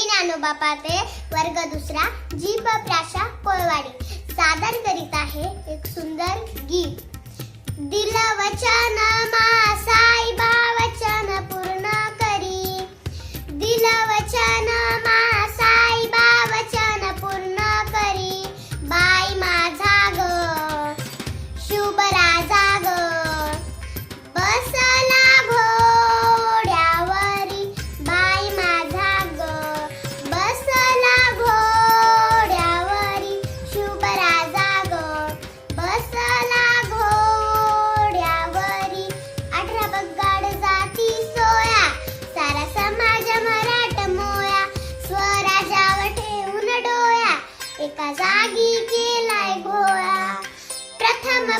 मी ज्ञानोबा पाटे वर्ग दुसरा.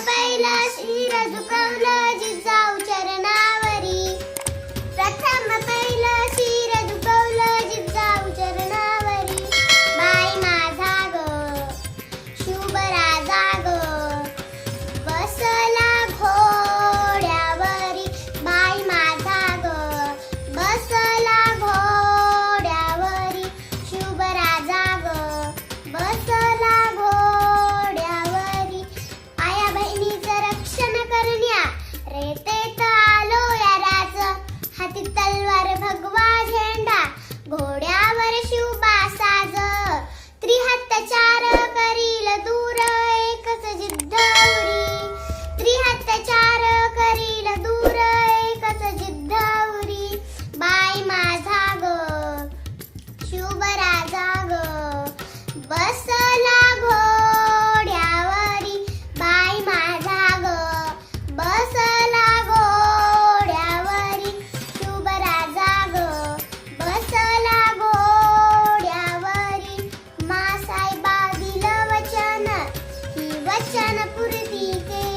पहिला शिरा झुकवलं pure dite.